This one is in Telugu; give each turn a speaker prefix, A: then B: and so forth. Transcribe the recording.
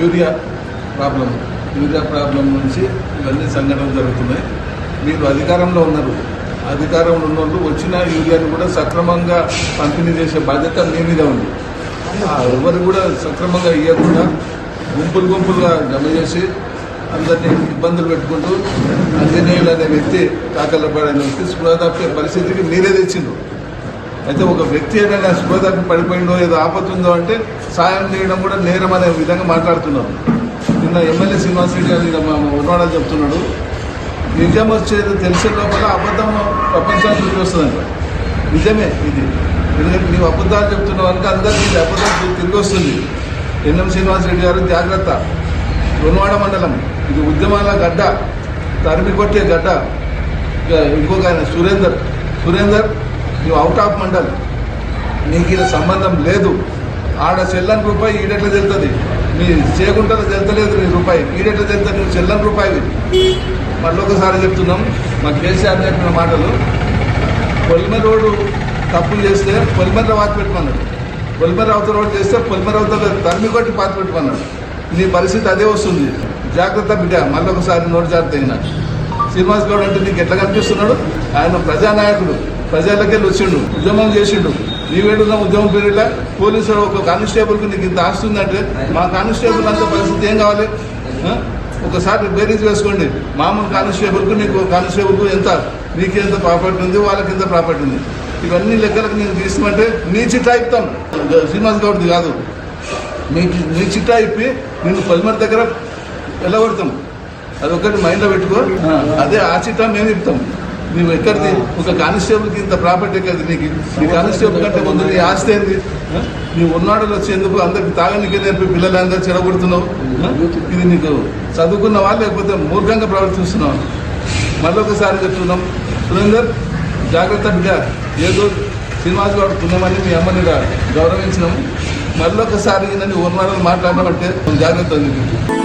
A: యూరియా ప్రాబ్లం యూరియా ప్రాబ్లం నుంచి ఇవన్నీ సంఘటనలు జరుగుతున్నాయి. మీరు అధికారంలో ఉన్నారు. అధికారంలో ఉన్న వాళ్ళు వచ్చిన యూరియాని కూడా సక్రమంగా పంపిణీ చేసే బాధ్యత మీ మీద ఉంది. ఆ ఎవరు కూడా సక్రమంగా ఇవ్వకుండా గుంపులు గుంపులుగా జమ చేసి అందరినీ ఇబ్బందులు పెట్టుకుంటూ అంజనేయులు అనే వ్యక్తి కాకలపాడు అనే వ్యక్తి స్పృహ తప్పే పరిస్థితికి మీరే తెచ్చిండ్రు. అయితే ఒక వ్యక్తి ఏదైనా స్పృహ పడిపోయిందో ఏదో ఆపతుందో అంటే సాయం చేయడం కూడా నేరం అనే విధంగా మాట్లాడుతున్నారు. నిన్న ఎమ్మెల్యే శ్రీనివాస్ రెడ్డి గారు ఉన్నాడని చెప్తున్నాడు. నిజం వచ్చేది తెలిసే లోపల అబద్ధం ప్రపంచాన్ని తిరిగి నిజమే ఇది. ఎందుకంటే నీవు అబద్ధాలు చెప్తున్నావు కనుక అందరికీ ఇది అబద్ధం తిరిగి- వస్తుంది. ఎన్ఎం శ్రీనివాస్ రెడ్డి గారు జాగ్రత్త. రుణవాడ మండలం. ఇది ఉద్యమాల గడ్డ. తరిమి కొట్టే గడ్డ. ఇంకొక ఆయన సురేందర్. సురేందర్ నువ్వు అవుట్ ఆఫ్ మండల్ నీకు ఇది సంబంధం లేదు. ఆడ చెల్లని రూపాయి ఈడెట్లా తెలుతుంది? నీ చేయకుంటారో తెలుతలేదు నీ రూపాయి. ఈడెట్లా తెలుతుంది? నువ్వు చెల్లని రూపాయి మళ్ళీ ఒకసారి చెప్తున్నాం. మా కేసీఆర్ చెప్పిన మాటలు. పొలిమర రోడ్డు తప్పులు చేస్తే పొలిమర వాత పెట్టుకున్నాడు పొలిమర అవతల రోడ్డు చేస్తే పొలిమర అవతల తరిమి కొట్టి పాత పెట్టుకున్నాడు నీ పరిస్థితి అదే వస్తుంది. జాగ్రత్త బిడ్డ. మళ్ళీ ఒకసారి నోటు జాగ్రత్త అయినా శ్రీనివాస్ గౌడ్ అంటే నీకు ఎట్లా కనిపిస్తున్నాడు? ఆయన ప్రజానాయకుడు. ప్రజలకెళ్ళి వచ్చిండు ఉద్యమం చేసిండు. నీవేడున్న ఉద్యమం పీరియడ్లో పోలీసులు ఒక కానిస్టేబుల్కి నీకు ఇంత ఆస్తుందంటే మా కానిస్టేబుల్ అంత పరిస్థితి ఏం కావాలి? ఒకసారి బేరీజ్ వేసుకోండి. మామూలు కానిస్టేబుల్కు నీకు కానిస్టేబుల్కు ఎంత నీకు ఎంత ప్రాపర్టీ ఉంది వాళ్ళకి ఎంత ప్రాపర్టీ ఉంది. ఇవన్నీ లెక్కలకు నేను తీసుకోమంటే నీ చిట్టా ఇస్తాం శ్రీనివాస్ గౌడ్ది కాదు. నీ నీ చిట్టా ఇప్పి నిన్ను పదిమంది దగ్గర వెళ్ళగొడతాం అదొకటి మైండ్లో పెట్టుకో. అదే ఆ చిట్టా మేము ఇస్తాం నువ్వు ఎక్కడిది? ఒక కానిస్టేబుల్కి ఇంత ప్రాపర్టీ ఎక్కడిది నీకు. నీ కానిస్టేబుల్ కంటే ముందు నీ ఆస్తి ఏంది? ఆ? నీ ఉన్నాడు వచ్చేందుకు అందరికి తాగనికే నేర్పి పిల్లలందరూ చెడగొడుతున్నావు. ఇది నీకు చదువుకున్నవా లేకపోతే మూర్ఖంగా ప్రవర్తిస్తున్నావు. మళ్ళొకసారి చెప్తున్నాం. సురేందర్ జాగ్రత్త బిడ్డ. ఏదో శ్రీనివాస్ గారు పుణ్యమని మీ అమ్మని గౌరవించినాము మళ్ళొకసారి నన్ను ఉన్నవాళ్ళు మాట్లాడడం జాగ్రత్త ఉంది.